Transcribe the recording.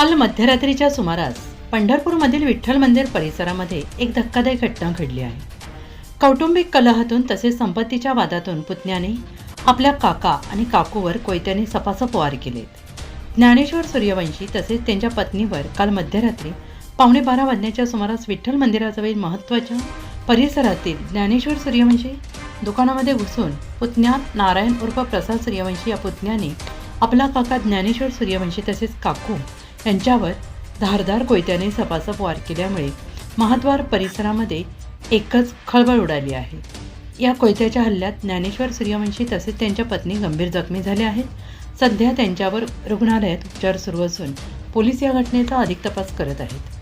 काल मध्यरात्रीच्या सुमारास पंढरपूरमधील विठ्ठल मंदिर परिसरामध्ये एक धक्कादायक घटना घडली आहे. कौटुंबिक कलहातून तसेच संपत्तीच्या वादातून पुतण्याने आपल्या काका आणि काकूवर कोयत्याने सपासप वार केलेत. ज्ञानेश्वर सूर्यवंशी तसेच त्यांच्या पत्नीवर काल मध्यरात्री पावणे बारा वाजण्याच्या सुमारास विठ्ठल मंदिराजवळील महत्त्वाच्या परिसरातील ज्ञानेश्वर सूर्यवंशी दुकानामध्ये घुसून पुतण्या नारायण उर्फ प्रसाद सूर्यवंशी या पुतण्याने आपला काका ज्ञानेश्वर सूर्यवंशी तसेच काकू यांच्यावर धारदार कोयत्याने सपासप वार केल्यामुळे महाद्वार परिसरामध्ये एकच खळबळ उडाली आहे. या कोयत्याच्या हल्ल्यात ज्ञानेश्वर सूर्यवंशी तसेच त्यांच्या पत्नी गंभीर जखमी झाल्या आहेत. सध्या त्यांच्यावर रुग्णालयात उपचार सुरू असून पोलीस या घटनेचा अधिक तपास करत आहेत.